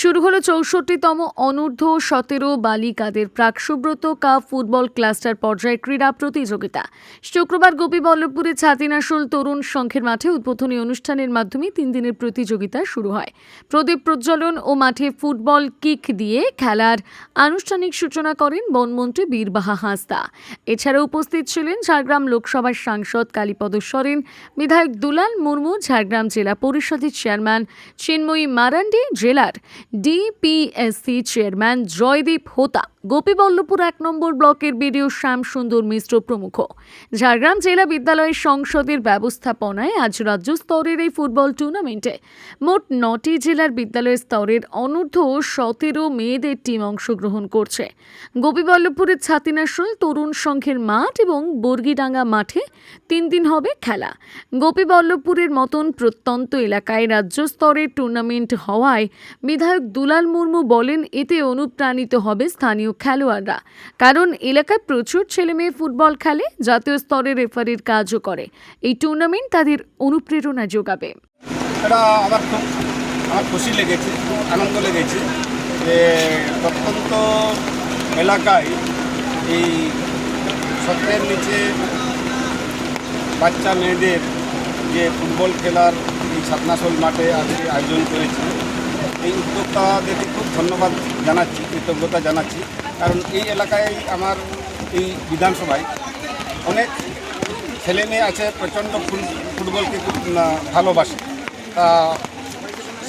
শুরু হলো চৌষট্টিতম অনূর্ধ্ব সতেরো বালিকাদের প্রাক সুব্রত কাপ ফুটবল ক্লাস্টার পর্যায়ে ক্রীড়া প্রতিযোগিতা। শুক্রবার গোপীবল্লভপুরে ছাতিনাশোল তরুণ সংঘের মাঠে উদ্বোধনী অনুষ্ঠানের মাধ্যমে তিন দিনের প্রতিযোগিতা শুরু হয়। প্রদীপ প্রজ্বলন ও মাঠে ফুটবল কিক দিয়ে খেলার আনুষ্ঠানিক সূচনা করেন বনমন্ত্রী বীরবাহা হাঁসদা। এছাড়া উপস্থিত ছিলেন ঝাড়গ্রাম লোকসভার সাংসদ কালীপদ সরেন, বিধায়ক দুলাল মুর্মু, ঝাড়গ্রাম জেলা পরিষদের চেয়ারম্যান চিন্ময়ী মারান্ডি, জেলার ડીપીએસસી ચેરમેન જયદીપ હોતા. গোপীবল্লভপুর এক নম্বর ব্লকের বিডিও শ্যাম সুন্দর মিশ্র প্রমুখ। ঝাড়গ্রাম জেলা বিদ্যালয় সংসদের ব্যবস্থাপনায় আজ রাজ্য স্তরের এই ফুটবল টুর্নামেন্টে মোট নটি জেলার বিদ্যালয় স্তরের অনূর্ধ্ব সতেরো মেয়েদের টিম অংশগ্রহণ করছে। গোপীবল্লভপুরের ছাতিনাশোল, তরুণ সংঘের মাঠ এবং বর্গিডাঙ্গা মাঠে তিন দিন হবে খেলা। গোপীবল্লভপুরের মতন প্রত্যন্ত এলাকায় রাজ্য স্তরের টুর্নামেন্ট হওয়ায় বিধায়ক দুলাল মুর্মু বলেন, এতে অনুপ্রাণিত হবে স্থানীয় খেলোয়াড়রা। কারণ এলাকায় প্রচুর ছেলেমেয়ে ফুটবল খেলে, জাতীয় স্তরে রেফারির কাজও করে। এই টুর্নামেন্ট তাদের অনুপ্রেরণা যোগাবে। আমার খুব খুশি লেগেছে, আনন্দ লেগেছে যে প্রত্যন্ত এলাকায় এই সতের নিচে বাচ্চা মেয়েদের যে ফুটবল খেলার এই সাতনাসল মাঠে আজকে আয়োজন করেছে। এই উদ্যোক্তাদেরকে খুব ধন্যবাদ জানাচ্ছি, কৃতজ্ঞতা জানাচ্ছি। কারণ এই এলাকায় আমার এই বিধানসভায় অনেক ছেলে মেয়ে আছে প্রচণ্ড ফুটবলকে খুব ভালোবাসে। তা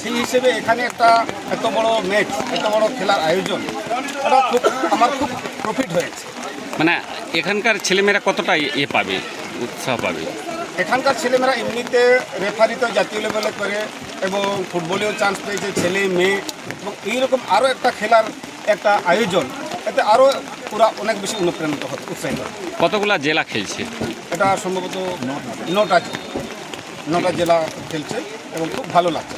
সেই হিসেবে এখানে একটা এত বড় ম্যাচ এত বড় খেলার আয়োজন এটা খুব আমার খুব প্রফিট হয়েছে। মানে এখানকার ছেলেমেয়েরা কতটা এ পাবে উৎসাহ পাবে? এখানকার ছেলেমেয়েরা এমনিতে রেফারি তো জাতীয় লেভেলে করে এবং ফুটবলেও চান্স পেয়েছে ছেলে মেয়ে এবং এইরকম আরও একটা খেলার একটা আয়োজন। এতে আরও পুরা অনেক বেশি অনুপ্রাণিত হবে উৎসাহিত। কতগুলা জেলা খেলছে এটা সম্ভবত নটা নটা জেলা খেলছে এবং খুব ভালো লাগছে